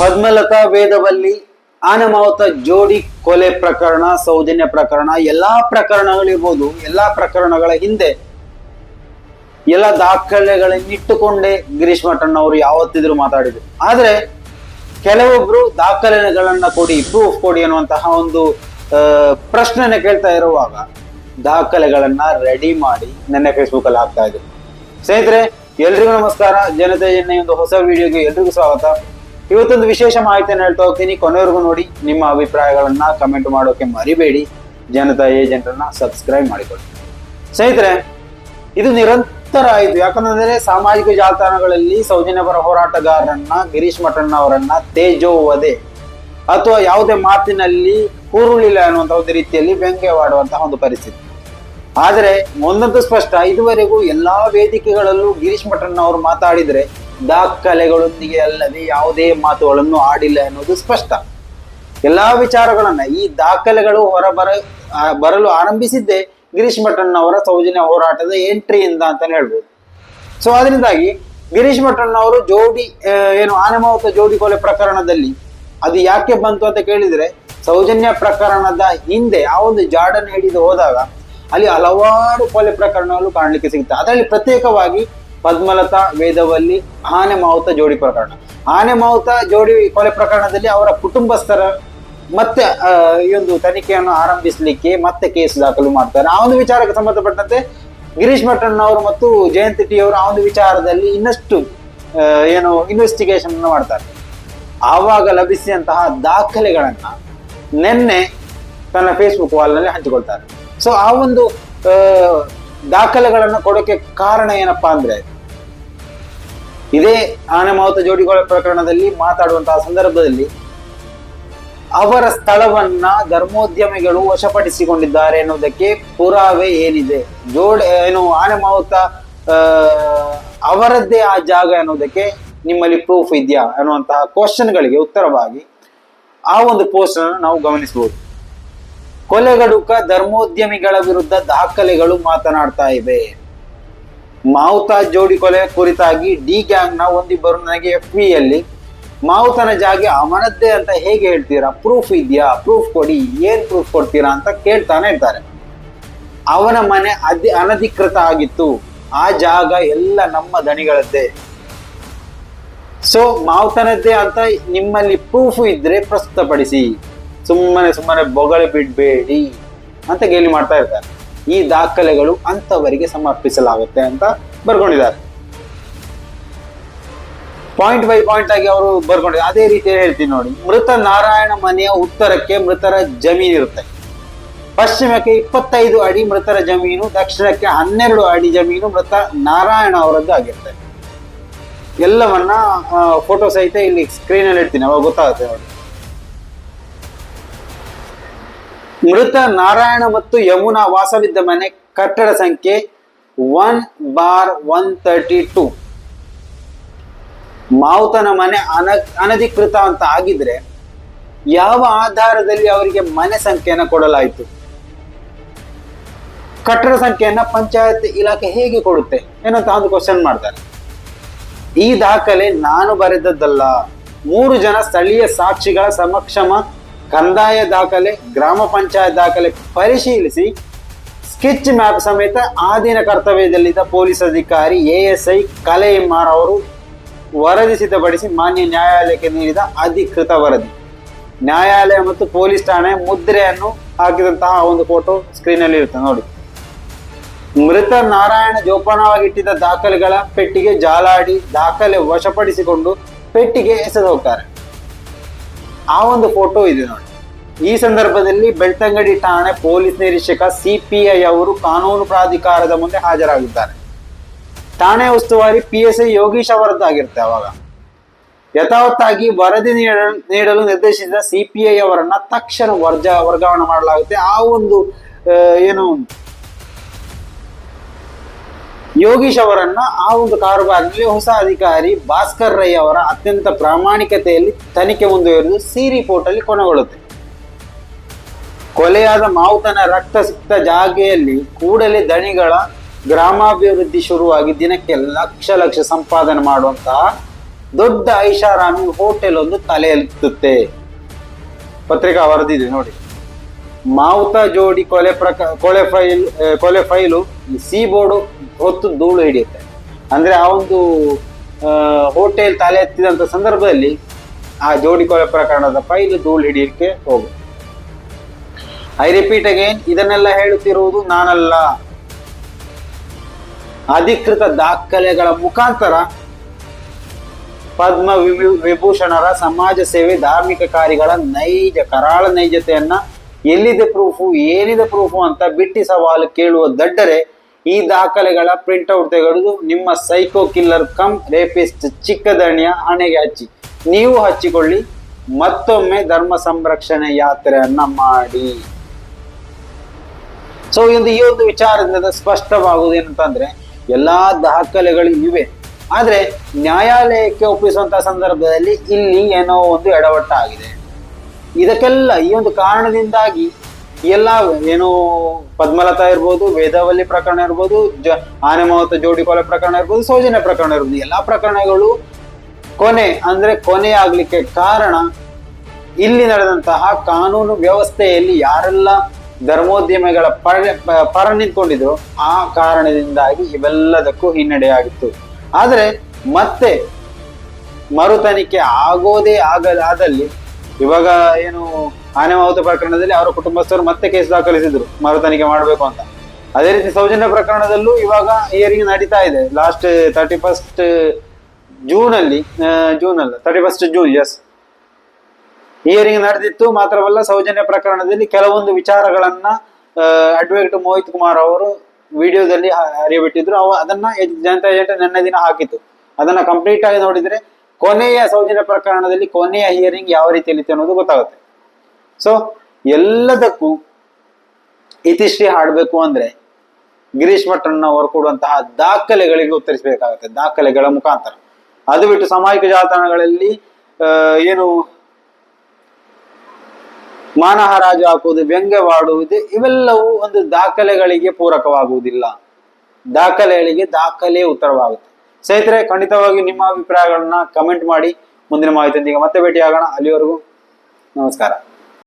ಪದ್ಮಲತಾ ವೇದವಲ್ಲಿ ಆನಮಾವತ ಜೋಡಿ ಕೊಲೆ ಪ್ರಕರಣ, ಸೌಜನ್ಯ ಪ್ರಕರಣ, ಎಲ್ಲಾ ಪ್ರಕರಣಗಳಿರ್ಬೋದು. ಎಲ್ಲಾ ಪ್ರಕರಣಗಳ ಹಿಂದೆ ಎಲ್ಲ ದಾಖಲೆಗಳನ್ನಿಟ್ಟುಕೊಂಡೇ ಗಿರೀಶ್ ಮಠಣ್ಣ ಅವರು ಯಾವತ್ತಿದ್ರು ಮಾತಾಡಿದ್ರು. ಆದ್ರೆ ಕೆಲವೊಬ್ರು ದಾಖಲೆಗಳನ್ನ ಕೊಡಿ ಪ್ರೂಫ್ ಕೊಡಿ ಅನ್ನುವಂತಹ ಒಂದು ಪ್ರಶ್ನೆನ ಕೇಳ್ತಾ ಇರುವಾಗ ದಾಖಲೆಗಳನ್ನ ರೆಡಿ ಮಾಡಿ ನೆನ್ನೆ ಫೇಸ್ಬುಕ್ ಅಲ್ಲಿ ಹಾಕ್ತಾ ಇದ್ರು. ಸ್ನೇಹಿತರೆ, ಎಲ್ರಿಗೂ ನಮಸ್ಕಾರ. ಜನತೆ ಒಂದು ಹೊಸ ವಿಡಿಯೋಗೆ ಎಲ್ರಿಗೂ ಸ್ವಾಗತ. ಇವತ್ತೊಂದು ವಿಶೇಷ ಮಾಹಿತಿಯನ್ನು ಹೇಳ್ತಾ ಹೋಗ್ತೀನಿ. ಕೊನೆವರೆಗೂ ನೋಡಿ, ನಿಮ್ಮ ಅಭಿಪ್ರಾಯಗಳನ್ನ ಕಮೆಂಟ್ ಮಾಡೋಕೆ ಮರಿಬೇಡಿ. ಜನತಾ ಏಜೆಂಟ್ ಸಬ್ಸ್ಕ್ರೈಬ್ ಮಾಡಿಕೊಳ್ಳಿ. ಸ್ನೇಹಿತರೆ, ಇದು ನಿರಂತರ ಆಯಿತು. ಯಾಕಂದ್ರೆ ಸಾಮಾಜಿಕ ಜಾಲತಾಣಗಳಲ್ಲಿ ಸೌಜನ್ಯ ಪರ ಹೋರಾಟಗಾರರನ್ನ, ಗಿರೀಶ್ ಮಠಣ್ಣ ಅವರನ್ನ ತೇಜೋವದೆ ಅಥವಾ ಯಾವುದೇ ಮಾತಿನಲ್ಲಿ ಕೂರುಳಿಲ್ಲ ಅನ್ನುವಂತಹ ಒಂದು ರೀತಿಯಲ್ಲಿ ವ್ಯಂಗ್ಯವಾಡುವಂತಹ ಒಂದು ಪರಿಸ್ಥಿತಿ. ಆದರೆ, ಒಂದಂತೂ ಸ್ಪಷ್ಟ, ಇದುವರೆಗೂ ಎಲ್ಲಾ ವೇದಿಕೆಗಳಲ್ಲೂ ಗಿರೀಶ್ ಮಠಣ್ಣ ಅವರು ಮಾತಾಡಿದ್ರೆ ದಾಖಲೆಗಳೊಂದಿಗೆ ಅಲ್ಲದೆ ಯಾವುದೇ ಮಾತುಗಳನ್ನು ಆಡಿಲ್ಲ ಅನ್ನೋದು ಸ್ಪಷ್ಟ. ಎಲ್ಲಾ ವಿಚಾರಗಳನ್ನ ಈ ದಾಖಲೆಗಳು ಹೊರಬರ ಬರಲು ಆರಂಭಿಸಿದ್ದೇ ಗಿರೀಶ್ ಮಠಣ್ಣ ಅವರ ಸೌಜನ್ಯ ಹೋರಾಟದ ಎಂಟ್ರಿಯಿಂದ ಅಂತ ಹೇಳ್ಬೋದು. ಸೊ ಅದರಿಂದಾಗಿ ಗಿರೀಶ್ ಮಠಣ್ಣ ಅವರು ಜೋಡಿ ಏನು ಆನೆಮಾವತ ಜೋಡಿ ಕೊಲೆ ಪ್ರಕರಣದಲ್ಲಿ ಅದು ಯಾಕೆ ಬಂತು ಅಂತ ಕೇಳಿದ್ರೆ, ಸೌಜನ್ಯ ಪ್ರಕರಣದ ಹಿಂದೆ ಆ ಒಂದು ಜಾಡನ್ನು ಹಿಡಿದು ಹೋದಾಗ ಅಲ್ಲಿ ಹಲವಾರು ಕೊಲೆ ಪ್ರಕರಣಗಳು ಕಾಣಲಿಕ್ಕೆ ಸಿಗುತ್ತೆ. ಅದರಲ್ಲಿ ಪ್ರತ್ಯೇಕವಾಗಿ ಪದ್ಮಲತಾ ವೇದವಲ್ಲಿ ಆನೆ ಮಾವುತ ಜೋಡಿ ಪ್ರಕರಣ. ಆನೆ ಮಾವುತ ಜೋಡಿ ಕೊಲೆ ಪ್ರಕರಣದಲ್ಲಿ ಅವರ ಕುಟುಂಬಸ್ಥರ ಮತ್ತೆ ಈ ಒಂದು ತನಿಖೆಯನ್ನು ಆರಂಭಿಸಲಿಕ್ಕೆ ಮತ್ತೆ ಕೇಸ್ ದಾಖಲು ಮಾಡ್ತಾರೆ. ಆ ಒಂದು ವಿಚಾರಕ್ಕೆ ಸಂಬಂಧಪಟ್ಟಂತೆ ಗಿರೀಶ್ ಅವರು ಮತ್ತು ಜಯಂತ್ ಟಿ ಅವರು ಆ ಒಂದು ವಿಚಾರದಲ್ಲಿ ಇನ್ನಷ್ಟು ಏನು ಇನ್ವೆಸ್ಟಿಗೇಷನ್ ಮಾಡ್ತಾರೆ. ಆವಾಗ ಲಭಿಸಿದಂತಹ ದಾಖಲೆಗಳನ್ನ ನಿನ್ನೆ ತನ್ನ ಫೇಸ್ಬುಕ್ ವಾಲ್ನಲ್ಲಿ ಹಂಚಿಕೊಳ್ತಾರೆ. ಸೊ ಆ ಒಂದು ದಾಖಲೆಗಳನ್ನ ಕೊಡೋಕೆ ಕಾರಣ ಏನಪ್ಪಾ ಅಂದ್ರೆ, ಇದೇ ಆನೆ ಮಾವುತ ಜೋಡಿಗಳ ಪ್ರಕರಣದಲ್ಲಿ ಮಾತಾಡುವಂತಹ ಸಂದರ್ಭದಲ್ಲಿ ಅವರ ಸ್ಥಳವನ್ನ ಧರ್ಮೋದ್ಯಮಿಗಳು ವಶಪಡಿಸಿಕೊಂಡಿದ್ದಾರೆ ಎನ್ನುವುದಕ್ಕೆ ಪುರಾವೆ ಏನಿದೆ. ಜೋಡ್ ಏನು ಆನೆ ಮಾವುತ ಅವರದ್ದೇ ಆ ಜಾಗ ಎನ್ನುವುದಕ್ಕೆ ನಿಮ್ಮಲ್ಲಿ ಪ್ರೂಫ್ ಇದೆಯಾ ಅನ್ನುವಂತಹ ಕ್ವಶನ್ಗಳಿಗೆ ಉತ್ತರವಾಗಿ ಆ ಒಂದು ಪೋಸ್ಟ್ ನಾವು ಗಮನಿಸಬಹುದು. ಕೊಲೆಗಡುಕ ಧರ್ಮೋದ್ಯಮಿಗಳ ವಿರುದ್ಧ ದಾಖಲೆಗಳು ಮಾತನಾಡ್ತಾ ಇವೆ. ಮಾವುತ ಜೋಡಿ ಕೊಲೆ ಕುರಿತಾಗಿ ಡಿ ಗ್ಯಾಂಗ್ನ ಒಂದಿಬ್ಬರು ನನಗೆ ಎಫ್ ಪಿಯಲ್ಲಿ ಮಾವುತನ ಜಾಗೆ ಅವನದ್ದೇ ಅಂತ ಹೇಗೆ ಹೇಳ್ತೀರಾ? ಪ್ರೂಫ್ ಇದೆಯಾ? ಪ್ರೂಫ್ ಕೊಡಿ. ಏನ್ ಪ್ರೂಫ್ ಕೊಡ್ತೀರಾ ಅಂತ ಕೇಳ್ತಾನೆ ಇರ್ತಾರೆ. ಅವನ ಮನೆ ಅದಿ ಅನಧಿಕೃತ ಆಗಿತ್ತು. ಆ ಜಾಗ ಎಲ್ಲ ನಮ್ಮ ದಣಿಗಳದ್ದೇ. ಸೊ ಮಾವುತನದ್ದೇ ಅಂತ ನಿಮ್ಮಲ್ಲಿ ಪ್ರೂಫ್ ಇದ್ರೆ ಪ್ರಸ್ತುತಪಡಿಸಿ. ಸುಮ್ಮನೆ ಸುಮ್ಮನೆ ಬೊಗಳೆ ಬಿಡಬೇಡಿ ಅಂತ ಗೇಲಿ ಮಾಡ್ತಾ ಇರ್ತಾರೆ. ಈ ದಾಖಲೆಗಳು ಅಂಥವರಿಗೆ ಸಮರ್ಪಿಸಲಾಗುತ್ತೆ ಅಂತ ಬರ್ಕೊಂಡಿದ್ದಾರೆ. ಪಾಯಿಂಟ್ ಬೈ ಪಾಯಿಂಟ್ ಆಗಿ ಅವರು ಬರ್ಕೊಂಡಿದ್ದಾರೆ. ಅದೇ ರೀತಿ ಹೇಳ್ತೀನಿ ನೋಡಿ ಮೃತ ನಾರಾಯಣ ಮನೆಯ ಉತ್ತರಕ್ಕೆ ಮೃತರ ಜಮೀನು ಇರುತ್ತೆ. ಪಶ್ಚಿಮಕ್ಕೆ ಇಪ್ಪತ್ತೈದು ಅಡಿ ಮೃತರ ಜಮೀನು, ದಕ್ಷಿಣಕ್ಕೆ ಹನ್ನೆರಡು ಅಡಿ ಜಮೀನು ಮೃತ ನಾರಾಯಣ ಅವರದ್ದು ಆಗಿರುತ್ತೆ. ಎಲ್ಲವನ್ನ ಫೋಟೋ ಸಹಿತ ಇಲ್ಲಿ ಸ್ಕ್ರೀನ್ ಅಲ್ಲಿ ಇಡ್ತೀನಿ, ಅವಾಗ ಗೊತ್ತಾಗುತ್ತೆ ನೋಡಿ. ಮೃತ ನಾರಾಯಣ ಮತ್ತು ಯಮುನಾ ವಾಸವಿದ್ದ ಮನೆ ಕಟ್ಟಡ ಸಂಖ್ಯೆ one bar one thirty two ಮಾವುತನ ಮನೆ ಅನ, ಅನಧಿಕೃತ ಅಂತ ಆಗಿದ್ರೆ ಯಾವ ಆಧಾರದಲ್ಲಿ ಅವರಿಗೆ ಮನೆ ಸಂಖ್ಯೆಯನ್ನು ಕೊಡಲಾಯಿತು? ಕಟ್ಟಡ ಸಂಖ್ಯೆಯನ್ನ ಪಂಚಾಯತ್ ಇಲಾಖೆ ಹೇಗೆ ಕೊಡುತ್ತೆ ಏನಂತ ಒಂದು ಕ್ವಶನ್ ಮಾಡ್ತಾರೆ. ಈ ದಾಖಲೆ ನಾನು ಬರೆದದ್ದಲ್ಲ. ಮೂರು ಜನ ಸ್ಥಳೀಯ ಸಾಕ್ಷಿಗಳ ಸಮಕ್ಷಮ ಕಂದಾಯ ದಾಖಲೆ, ಗ್ರಾಮ ಪಂಚಾಯತ್ ದಾಖಲೆ ಪರಿಶೀಲಿಸಿ, ಸ್ಕೆಚ್ ಮ್ಯಾಪ್ ಸಮೇತ ಆಧೀನ ಕರ್ತವ್ಯದಲ್ಲಿದ್ದ ಪೊಲೀಸ್ ಅಧಿಕಾರಿ ಎಎಸ್ಐ ಕಲೈಮಾರ್ ಅವರು ವರದಿ ಸಿದ್ಧಪಡಿಸಿ ಮಾನ್ಯ ನ್ಯಾಯಾಲಯಕ್ಕೆ ನೀಡಿದ ಅಧಿಕೃತ ವರದಿ. ನ್ಯಾಯಾಲಯ ಮತ್ತು ಪೊಲೀಸ್ ಠಾಣೆ ಮುದ್ರೆಯನ್ನು ಹಾಕಿದಂತಹ ಒಂದು ಫೋಟೋ ಸ್ಕ್ರೀನ್ ಅಲ್ಲಿ ಇರುತ್ತೆ, ನೋಡಿ. ಮೃತ ನಾರಾಯಣ ಜೋಪಾನವಾಗಿಟ್ಟಿದ್ದ ದಾಖಲೆಗಳ ಪೆಟ್ಟಿಗೆ ಜಾಲಾಡಿ ದಾಖಲೆ ವಶಪಡಿಸಿಕೊಂಡು ಪೆಟ್ಟಿಗೆ ಎಸೆದು ಹೋಗ್ತಾರೆ. ಆ ಒಂದು ಫೋಟೋ ಇದೆ ನೋಡಿ. ಈ ಸಂದರ್ಭದಲ್ಲಿ ಬೆಳ್ತಂಗಡಿ ಠಾಣೆ ಪೊಲೀಸ್ ನಿರೀಕ್ಷಕ ಸಿಪಿಐ ಅವರು ಕಾನೂನು ಪ್ರಾಧಿಕಾರದ ಮುಂದೆ ಹಾಜರಾಗಿದ್ದಾರೆ. ಠಾಣೆ ಉಸ್ತುವಾರಿ ಪಿ ಎಸ್ ಐ ಯೋಗೀಶ್ ಅವರದ್ದಾಗಿರುತ್ತೆ ಅವಾಗ. ಯಥಾವತ್ತಾಗಿ ವರದಿ ನೀಡಲು ನೀಡಲು ನಿರ್ದೇಶಿಸಿದ ಸಿಪಿಐ ಅವರನ್ನ ತಕ್ಷಣ ವರ್ಜ, ವರ್ಗಾವಣೆ ಮಾಡಲಾಗುತ್ತೆ. ಆ ಒಂದು ಏನು ಯೋಗೀಶ್ ಅವರನ್ನ ಆ ಒಂದು ಕಾರುಬಾರಿನಲ್ಲಿ ಹೊಸ ಅಧಿಕಾರಿ ಭಾಸ್ಕರ್ ರೈ ಅವರ ಅತ್ಯಂತ ಪ್ರಾಮಾಣಿಕತೆಯಲ್ಲಿ ತನಿಖೆ ಮುಂದುವರೆದು ರಿಪೋರ್ಟ್ ಅಲ್ಲಿ ಕೊನೆಗೊಳ್ಳುತ್ತೆ. ಕೊಲೆಯಾದ ಮಾವುತನ ರಕ್ತ ಸಿಕ್ತ ಜಾಗೆಯಲ್ಲಿ ಕೂಡಲೇ ದಣಿಗಳ ಗ್ರಾಮಾಭಿವೃದ್ಧಿ ಶುರುವಾಗಿ ದಿನಕ್ಕೆ ಲಕ್ಷ ಲಕ್ಷ ಸಂಪಾದನೆ ಮಾಡುವಂತಹ ದೊಡ್ಡ ಐಷಾರಾಮಿ ಹೋಟೆಲ್ ಒಂದು ತಲೆ ಎತ್ತುತ್ತೆ ಪತ್ರಿಕಾ ವರದಿದೆ ನೋಡಿ. ಮಾವುತ ಜೋಡಿ ಕೊಲೆ ಪ್ರಕ, ಕೊಲೆ ಫೈಲ್ ಕೊಲೆ ಫೈಲು ಸಿ ಬೋರ್ಡು ಹೊತ್ತು ಧೂಳು ಹಿಡಿಯುತ್ತೆ. ಅಂದರೆ ಆ ಒಂದು ಹೋಟೆಲ್ ತಲೆ ಎತ್ತಿದಂಥ ಸಂದರ್ಭದಲ್ಲಿ ಆ ಜೋಡಿ ಕೊಲೆ ಪ್ರಕರಣದ ಫೈಲ್ ಧೂಳು ಹಿಡಿಯಕ್ಕೆ ಹೋಗುತ್ತೆ. ಐ ರಿಪೀಟ್ ಅಗೇನ್, ಇದನ್ನೆಲ್ಲ ಹೇಳುತ್ತಿರುವುದು ನಾನಲ್ಲ. ಅಧಿಕೃತ ದಾಖಲೆಗಳ ಮುಖಾಂತರ ಪದ್ಮ ವಿಭೂ- ವಿಭೂಷಣರ ಸಮಾಜ ಸೇವೆ ಧಾರ್ಮಿಕ ಕಾರ್ಯಗಳ ನೈಜ, ಕರಾಳ ನೈಜತೆಯನ್ನ ಎಲ್ಲಿದೆ ಪ್ರೂಫು ಏನಿದೆ ಪ್ರೂಫು ಅಂತ ಬಿಟ್ಟಿ ಸವಾಲು ಕೇಳುವ ದಡ್ಡರೆ, ಈ ದಾಖಲೆಗಳ ಪ್ರಿಂಟ್ಔಟ್ ತೆಗೆದು ನಿಮ್ಮ ಸೈಕೋ ಕಿಲ್ಲರ್ ಕಮ್ ರೇಪಿಸ್ಟ್ ಚಿಕ್ಕದಣಿಯ ಹಣೆಗೆ ಹಚ್ಚಿ. ನೀವು ಹಚ್ಚಿಕೊಳ್ಳಿ ಮತ್ತೊಮ್ಮೆ ಧರ್ಮ ಸಂರಕ್ಷಣೆ ಯಾತ್ರೆಯನ್ನ ಮಾಡಿ. ಸೊ ಇಂದು ಈ ಒಂದು ವಿಚಾರದಿಂದ ಸ್ಪಷ್ಟವಾಗುವುದು ಏನಂತಂದ್ರೆ, ಎಲ್ಲಾ ದಾಖಲೆಗಳು ಇವೆ. ಆದ್ರೆ ನ್ಯಾಯಾಲಯಕ್ಕೆ ಒಪ್ಪಿಸುವಂತಹ ಸಂದರ್ಭದಲ್ಲಿ ಇಲ್ಲಿ ಏನೋ ಒಂದು ಎಡವಟ್ಟಾಗಿದೆ. ಇದಕ್ಕೆಲ್ಲ ಈ ಒಂದು ಕಾರಣದಿಂದಾಗಿ ಎಲ್ಲ ಏನು ಪದ್ಮಲತಾ ಇರ್ಬೋದು ವೇದಾವಲಿ ಪ್ರಕರಣ ಇರ್ಬೋದು, ಜ, ಆನೆ ಮಾವತ ಜೋಡಿ ಕೊಲೆ ಪ್ರಕರಣ ಇರ್ಬೋದು, ಸೌಜನ್ಯ ಪ್ರಕರಣ ಇರ್ಬೋದು ಎಲ್ಲಾ ಪ್ರಕರಣಗಳು ಕೊನೆ ಅಂದ್ರೆ ಕೊನೆ ಆಗ್ಲಿಕ್ಕೆ ಕಾರಣ ಇಲ್ಲಿ ನಡೆದಂತಹ ಕಾನೂನು ವ್ಯವಸ್ಥೆಯಲ್ಲಿ ಯಾರೆಲ್ಲ ಧರ್ಮೋದ್ಯಮಿಗಳ ಪರ ಪರ ನಿಂತ್ಕೊಂಡಿದ್ರು ಆ ಕಾರಣದಿಂದಾಗಿ ಇವೆಲ್ಲದಕ್ಕೂ ಹಿನ್ನಡೆಯಾಗಿತ್ತು. ಆದರೆ ಮತ್ತೆ ಮರುತನಿಕೆ ಆಗೋದೇ ಆಗಲಾದಲ್ಲಿ ಇವಾಗ ಏನು ಆನೆ ಪ್ರಕರಣದಲ್ಲಿ ಅವರ ಕುಟುಂಬಸ್ಥರು ಮತ್ತೆ ಕೇಸ್ ದಾಖಲಿಸಿದ್ರು. ಮರು ತನಿಖೆ ಮಾಡಬೇಕು ಅಂತ. ಅದೇ ರೀತಿ ಸೌಜನ್ಯ ಪ್ರಕರಣದಲ್ಲೂ ಇವಾಗ ಹಿಯರಿಂಗ್ ನಡೀತಾ ಇದೆ. ಲಾಸ್ಟ್ ತರ್ಟಿ ಫಸ್ಟ್ ಜೂನ್ ಅಲ್ಲಿ ಜೂನ್ ಅಲ್ಲ ತರ್ಟಿ ಫಸ್ಟ್ ಜೂನ್ ಎಸ್ ಹಿಯರಿಂಗ್ ನಡೆದಿತ್ತು, ಮಾತ್ರವಲ್ಲ ಸೌಜನ್ಯ ಪ್ರಕರಣದಲ್ಲಿ ಕೆಲವೊಂದು ವಿಚಾರಗಳನ್ನ ಅಡ್ವೊಕೇಟ್ ಮೋಹಿತ್ ಕುಮಾರ್ ಅವರು ವಿಡಿಯೋದಲ್ಲಿ ಹರಿಯಬಿಟ್ಟಿದ್ರು ಅವ ಅದನ್ನ ಜನತಾ ಏಜೆಂಟ್ ನಿನ್ನೆ ದಿನ ಹಾಕಿತ್ತು. ಅದನ್ನ ಕಂಪ್ಲೀಟ್ ಆಗಿ ನೋಡಿದ್ರೆ ಕೊನೆಯ ಸೌಜನ್ಯ ಪ್ರಕರಣದಲ್ಲಿ ಕೊನೆಯ ಹಿಯರಿಂಗ್ ಯಾವ ರೀತಿಯಲ್ಲಿ ಇತ್ತು ಅನ್ನೋದು ಗೊತ್ತಾಗುತ್ತೆ. ಸೊ ಎಲ್ಲದಕ್ಕೂ ಇತಿಶ್ರೀ ಹಾಡಬೇಕು ಅಂದ್ರೆ ಗಿರೀಶ್ ಭಟ್ರನ್ನ ಅವರು ಕೊಡುವಂತಹ ದಾಖಲೆಗಳಿಗೆ ಉತ್ತರಿಸಬೇಕಾಗುತ್ತೆ, ದಾಖಲೆಗಳ ಮುಖಾಂತರ. ಅದು ಬಿಟ್ಟು ಸಾಮಾಜಿಕ ಜಾಲತಾಣಗಳಲ್ಲಿ ಏನು ಮಾನಹರಾಜು ಹಾಕುವುದು ವ್ಯಂಗ್ಯವಾಡುವುದು ಇವೆಲ್ಲವೂ ಒಂದು ದಾಖಲೆಗಳಿಗೆ ಪೂರಕವಾಗುವುದಿಲ್ಲ. ದಾಖಲೆಗಳಿಗೆ ದಾಖಲೆ ಉತ್ತರವಾಗುತ್ತೆ. ಸ್ನೇಹಿತರೆ ಖಂಡಿತವಾಗಿ ನಿಮ್ಮ ಅಭಿಪ್ರಾಯಗಳನ್ನ ಕಮೆಂಟ್ ಮಾಡಿ. ಮುಂದಿನ ಮಾಹಿತಿಯೊಂದಿಗೆ ಮತ್ತೆ ಭೇಟಿ ಆಗೋಣ ಅಲ್ಲಿವರೆಗೂ ನಮಸ್ಕಾರ.